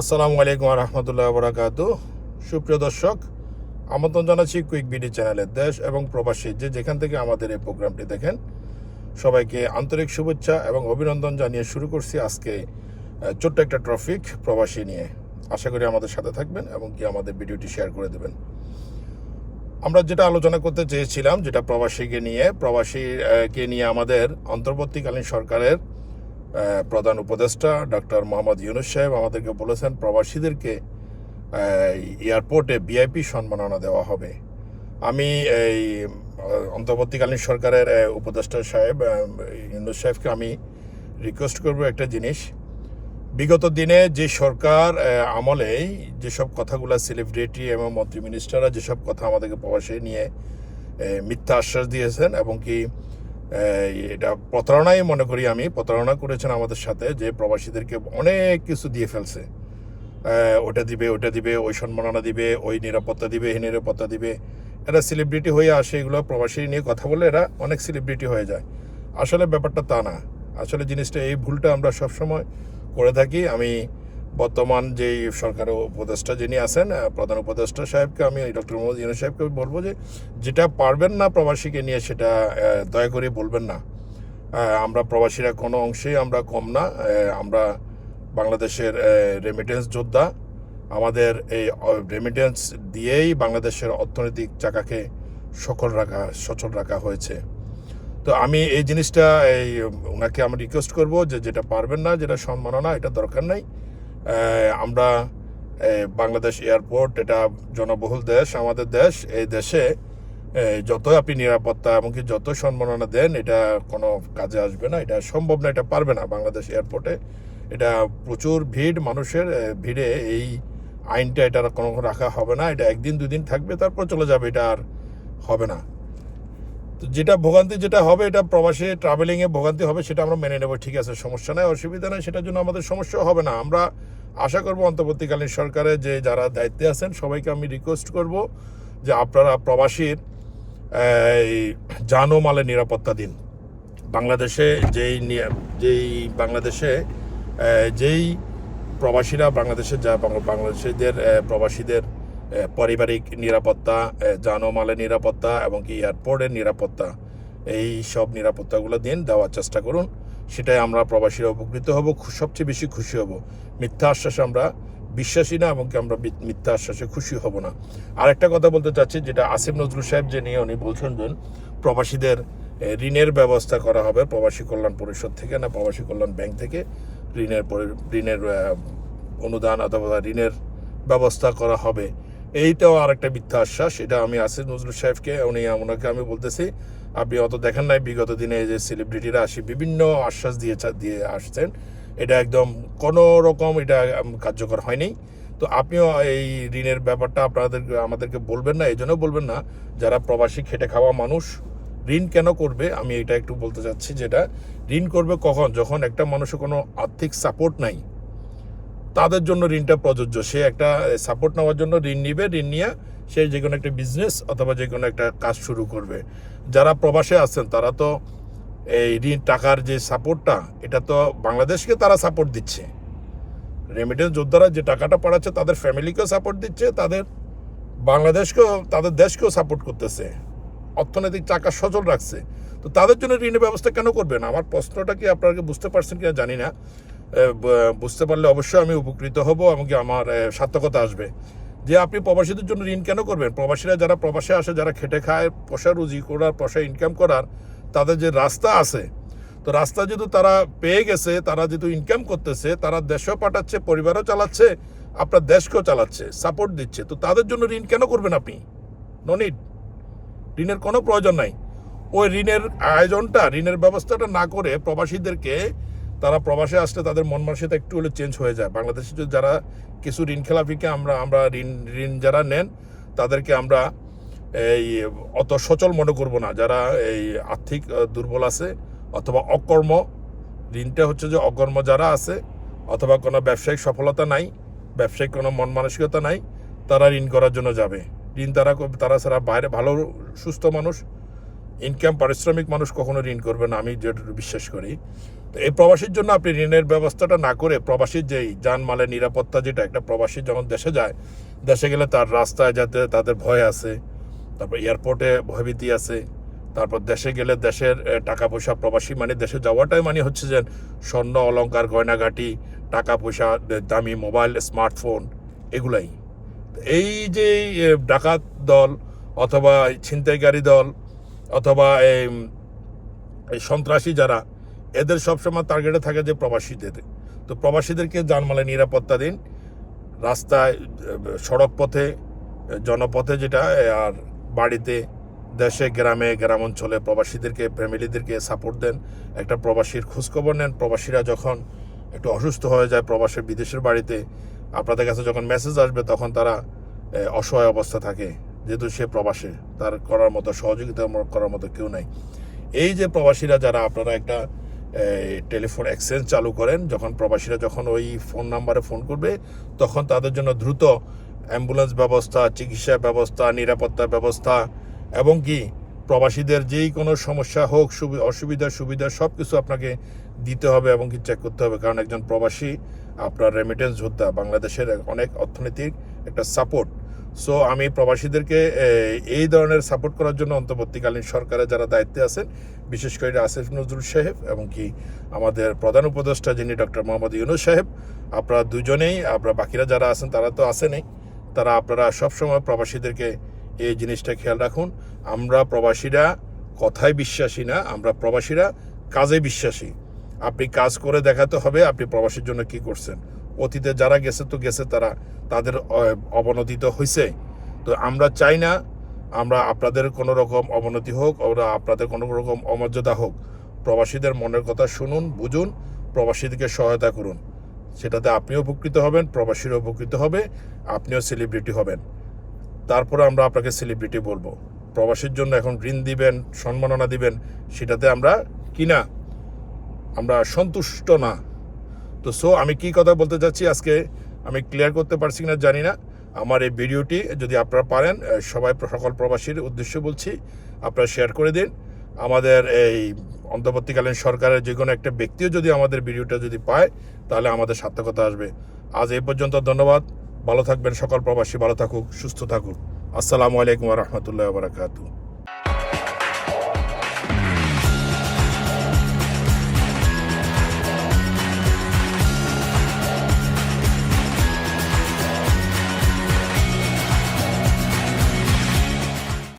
আসসালামু আলাইকুম রহমতুল্লাহ বরাকাত সুপ্রিয় দর্শক, আমন্ত্রণ জানাচ্ছি কুইক বিডি চ্যানেলের দেশ এবং প্রবাসী যে যেখান থেকে আমাদের এই প্রোগ্রামটি দেখেন, সবাইকে আন্তরিক শুভেচ্ছা এবং অভিনন্দন জানিয়ে শুরু করছি আজকে ছোট্ট একটা ট্রফিক প্রবাসী নিয়ে। আশা করি আমাদের সাথে থাকবেন এবং কি আমাদের ভিডিওটি শেয়ার করে দেবেন। আমরা যেটা আলোচনা করতে চেয়েছিলাম, যেটা প্রবাসীকে নিয়ে প্রবাসীকে নিয়ে আমাদের অন্তর্বর্তীকালীন সরকারের প্রধান উপদেষ্টা ডক্টর মোহাম্মদ ইউনুস সাহেব আমাদেরকে বলেছেন প্রবাসীদেরকে এয়ারপোর্টে ভিআইপি সম্মাননা দেওয়া হবে। আমি এই অন্তর্বর্তীকালীন সরকারের উপদেষ্টা সাহেব ইউনুস সাহেবকে আমি রিকোয়েস্ট করব একটা জিনিস। বিগত দিনে যে সরকার আহ, আমলেই যেসব কথাগুলো সেলিব্রিটি এবং মন্ত্রী মিনিস্টাররা যেসব কথা আমাদেরকে প্রবাসী নিয়ে মিথ্যা আশ্বাস দিয়েছেন এবং কি এটা প্রতারণাই মনে করি আমি। প্রতারণা করেছেন আমাদের সাথে যে প্রবাসীদেরকে অনেক কিছু দিয়ে ফেলছে। ওটা দিবে ওটা দিবে, ওই সম্মাননা দিবে, ওই নিরাপত্তা দিবে, এই নিরাপত্তা দিবে। এরা সেলিব্রিটি হয়ে আসে, এগুলো প্রবাসী নিয়ে কথা বলে এরা অনেক সেলিব্রিটি হয়ে যায়। আসলে ব্যাপারটা তা না। আসলে জিনিসটা এই ভুলটা আমরা সবসময় করে থাকি। আমি বর্তমান যে সরকার উপদেষ্টা যিনি আছেন প্রধান উপদেষ্টা সাহেবকে আমি, ডক্টর মোহাম্মদ ইউনুস সাহেবকে বলব যে, যেটা পারবেন না প্রবাসীকে নিয়ে সেটা দয়া করে বলবেন না। আমরা প্রবাসীরা কোনো অংশেই আমরা কম না। আমরা বাংলাদেশের রেমিটেন্স যোদ্ধা। আমাদের এই রেমিটেন্স দিয়েই বাংলাদেশের অর্থনৈতিক চাকাকে সচল রাখা সচল রাখা হয়েছে। তো আমি এই জিনিসটা, এই ওনাকে আমি রিকোয়েস্ট করব যে, যেটা পারবেন না, যেটা সম্মাননা, এটা দরকার নাই। আমরা বাংলাদেশ এয়ারপোর্ট, এটা জনবহুল দেশ, আমাদের দেশ, এই দেশে যত আপনি নিরাপত্তা এমনকি যত সম্মাননা দেন, এটা কোনো কাজে আসবে না, এটা সম্ভব না, এটা পারবে না বাংলাদেশ এয়ারপোর্টে। এটা প্রচুর ভিড়, মানুষের ভিড়ে এই আইনটা এটা কোনো রাখা হবে না, এটা একদিন দুদিন থাকবে, তারপর চলে যাবে, এটা আর হবে না। তো যেটা ভোগান্তি যেটা হবে, এটা প্রবাসী ট্রাভেলিংয়ে ভোগান্তি হবে, সেটা আমরা মেনে নেব, ঠিক আছে, সমস্যা নাই, অসুবিধা নেই, সেটার জন্য আমাদের সমস্যা হবে না। আমরা আশা করব অন্তর্বর্তীকালীন সরকারে যে যারা দায়িত্বে আছেন সবাইকে আমি রিকোয়েস্ট করব যে আপনারা প্রবাসীর এই জান মালের নিরাপত্তা দিন। বাংলাদেশে যেই যেই বাংলাদেশে যেই প্রবাসীরা বাংলাদেশে যা বাংলাদেশিদের প্রবাসীদের পারিবারিক নিরাপত্তা আহ, জান মালের নিরাপত্তা এবং কি এয়ারপোর্টের নিরাপত্তা এই সব নিরাপত্তাগুলো দিন দেওয়ার চেষ্টা করুন। সেটাই আমরা প্রবাসীরা উপকৃত হব সবচেয়ে বেশি খুশি হব। মিথ্যা আশ্বাসে আমরা বিশ্বাসী না এবং আমরা মিথ্যা আশ্বাসে খুশি হব না। আরেকটা কথা বলতে চাচ্ছি, যেটা আসিফ নজরুল সাহেব যে নিয়ে উনি বলছেন যে প্রবাসীদের ঋণের ব্যবস্থা করা হবে প্রবাসী কল্যাণ পরিষদ থেকে না প্রবাসী কল্যাণ ব্যাংক থেকে। ঋণের ঋণের অনুদান অথবা ঋণের ব্যবস্থা করা হবে। এইটাও আরেকটা মিথ্যা আশ্বাস, এটা আমি আসিফ নজরুল সাহেবকে, উনি ওনাকে আমি বলতেছি আপনি অত দেখেন নাই, বিগত দিনে যে সেলিব্রিটিরা আসি, বিভিন্ন আশ্বাস দিয়ে দিয়ে আসছেন। এটা একদম কোনো রকম এটা কার্যকর হয়নি। তো আপনিও এই ঋণের ব্যাপারটা আপনাদের, আমাদেরকে বলবেন না এই জন্য বলবেন না, যারা প্রবাসী খেটে খাওয়া মানুষ, ঋণ কেন করবে? আমি এটা একটু বলতে চাচ্ছি যেটা, ঋণ করবে কখন? যখন একটা মানুষের কোনো আর্থিক সাপোর্ট নাই, তাদের জন্য ঋণটা প্রযোজ্য। সে একটা সাপোর্ট নেওয়ার জন্য ঋণ নিবে, ঋণ নিয়ে সে যে কোনো একটা বিজনেস অথবা যে কোনো একটা কাজ শুরু করবে। যারা প্রবাসে আছেন, তারা তো এই ঋণ টাকার যে সাপোর্টটা এটা তো বাংলাদেশকে তারা সাপোর্ট দিচ্ছে। রেমিটেন্স যোদ্ধারা যে টাকাটা পাঠাচ্ছে, তাদের ফ্যামিলিকেও সাপোর্ট দিচ্ছে, তাদের বাংলাদেশকেও, তাদের দেশকেও সাপোর্ট করতেছে। অর্থনৈতিক চাকা সচল রাখছে। তো তাদের জন্য ঋণের ব্যবস্থা কেন করবেন? আমার প্রশ্নটা কি আপনাকে বুঝতে পারছেন কিনা জানি না। বুঝতে পারলে অবশ্যই আমি উপকৃত হব এমনকি আমার সার্থকতা আসবে। যে আপনি প্রবাসীদের জন্য ঋণ কেন করবেন? প্রবাসীরা যারা প্রবাসে আসে, যারা খেটে খায় পয়সা রুজি করার পয়সা ইনকাম করার, তাদের যে রাস্তা আছে, তো রাস্তা যেহেতু তারা পেয়ে গেছে, তারা যেহেতু ইনকাম করতেছে, তারা দেশও পাঠাচ্ছে, পরিবারও চালাচ্ছে, আপনার দেশকেও চালাচ্ছে সাপোর্ট দিচ্ছে, তো তাদের জন্য ঋণ কেন করবেন আপনি? নো নিড ঋণের কোনো প্রয়োজন নাই। ওই ঋণের আয়োজনটা, ঋণের ব্যবস্থাটা না করে প্রবাসীদেরকে তারা প্রবাসে আসলে তাদের মন মানসিকতা একটু হলে চেঞ্জ হয়ে যায়। বাংলাদেশে যারা কিছু ঋণ খেলাপিকে আমরা আমরা ঋণ ঋণ যারা নেন, তাদেরকে আমরা এই অত সচল মনে করব না। যারা এই আর্থিক দুর্বল আছে অথবা অকর্ম, ঋণটা হচ্ছে যে অকর্ম যারা আছে অথবা কোনো ব্যবসায়িক সফলতা নাই, ব্যবসায়িক কোনো মন মানসিকতা নাই, তারা ঋণ করার জন্য যাবে। ঋণ তারা তারা ছাড়া বাইরে ভালো, সুস্থ মানুষ ইনকাম পারিশ্রমিক মানুষ কখনো ঋণ করবে না, আমি যেটা বিশ্বাস করি। তো এই প্রবাসীর জন্য আপনি ঋণের ব্যবস্থাটা না করে প্রবাসীর যেই যানমালের নিরাপত্তা যেটা, একটা প্রবাসী যখন দেশে যায়, দেশে গেলে তার রাস্তায় যাতে তাদের ভয় আছে, তারপর এয়ারপোর্টে ভয়ভীতি আছে, তারপর দেশে গেলে দেশের টাকা পয়সা প্রবাসী মানে দেশে যাওয়াটাই মানে হচ্ছে যে স্বর্ণ অলংকার গয়নাগাটি টাকা পয়সা দামি মোবাইল, স্মার্টফোন, এগুলাই। এই যে ডাকাত দল অথবা ছিনতাইকারী দল অথবা এই সন্ত্রাসী যারা, এদের সবসময় টার্গেটে থাকে যে প্রবাসীদের। তো প্রবাসীদেরকে জানমালে নিরাপত্তা দিন। রাস্তায় সড়ক পথে জনপথে যেটা, আর বাড়িতে, দেশে, গ্রামে, গ্রাম অঞ্চলে প্রবাসীদেরকে, ফ্যামিলিদেরকে সাপোর্ট দেন। একটা প্রবাসীর খোঁজখবর নেন। প্রবাসীরা যখন একটু অসুস্থ হয়ে যায় প্রবাসের বিদেশের বাড়িতে, আপনাদের কাছে যখন মেসেজ আসবে, তখন তারা অসহায় অবস্থা থাকে। যেহেতু সে প্রবাসে, তার করার মতো সহযোগিতা করার মতো কেউ নাই। এই যে প্রবাসীরা যারা, আপনারা একটা টেলিফোন এক্সচেঞ্জ চালু করেন, যখন প্রবাসীরা যখন ওই ফোন নাম্বারে ফোন করবে, তখন তাদের জন্য দ্রুত অ্যাম্বুলেন্স ব্যবস্থা, চিকিৎসা ব্যবস্থা, নিরাপত্তা ব্যবস্থা, এবং কি প্রবাসীদের যেই কোনো সমস্যা হোক, সুবি- অসুবিধা, সুবিধা সব কিছু আপনাকে দিতে হবে এবং কি চেক করতে হবে। কারণ একজন প্রবাসী, আপনার রেমিটেন্স যোদ্ধা, বাংলাদেশের অনেক অর্থনীতির একটা সাপোর্ট সো আমি প্রবাসীদেরকে এই ধরনের সাপোর্ট করার জন্য অন্তর্বর্তীকালীন সরকারে যারা দায়িত্বে আছেন, বিশেষ করে আসিফ নজরুল সাহেব এবং কি আমাদের প্রধান উপদেষ্টা যিনি ডক্টর মোহাম্মদ ইউনুস সাহেব, আপনারা দুজনেই, আপনারা বাকিরা যারা আছেন, তারা তো আসেনই তারা, আপনারা সবসময় প্রবাসীদেরকে এই জিনিসটা খেয়াল রাখুন। আমরা প্রবাসীরা কথায় বিশ্বাসী না, আমরা প্রবাসীরা কাজে বিশ্বাসী। আপনি কাজ করে দেখাতে হবে, আপনি প্রবাসীর জন্য কি করছেন। অতীতে যারা গেছে তো গেছে তারা তাদের অ- অবনতি তো হয়েছে তো আমরা চাই না আমরা আপনাদের কোনো রকম অবনতি হোক, আমরা আপনাদের কোনো রকম অমর্যাদা হোক। প্রবাসীদের মনের কথা শুনুন, বুঝুন প্রবাসীদেরকে সহায়তা করুন। সেটাতে আপনিও উপকৃত হবেন, প্রবাসীরও উপকৃত হবে, আপনিও সেলিব্রিটি হবেন। তারপরে আমরা আপনাকে সেলিব্রিটি বলব। প্রবাসীর জন্য এখন ঋণ দিবেন, সম্মাননা দিবেন, সেটাতে আমরা কি না? আমরা সন্তুষ্ট না। তো সো আমি কি কথা বলতে চাচ্ছি? আজকে আমি ক্লিয়ার করতে পারছি কিনা জানি না। আমার এই ভিডিওটি যদি আপনারা পারেন সবাই সকল প্রবাসীর উদ্দেশ্য বলছি, আপনারা শেয়ার করে দিন। আমাদের এই অন্তর্বর্তীকালীন সরকারের যে কোনো একটা ব্যক্তিও যদি আমাদের ভিডিওটা যদি পায়, তাহলে আমাদের সার্থকতা আসবে। আজ এই পর্যন্ত ধন্যবাদ। ভালো থাকবেন সকল প্রবাসী, ভালো থাকুক, সুস্থ থাকুক। আসসালামু আলাইকুম রহমতুল্লাহ বারাকাতু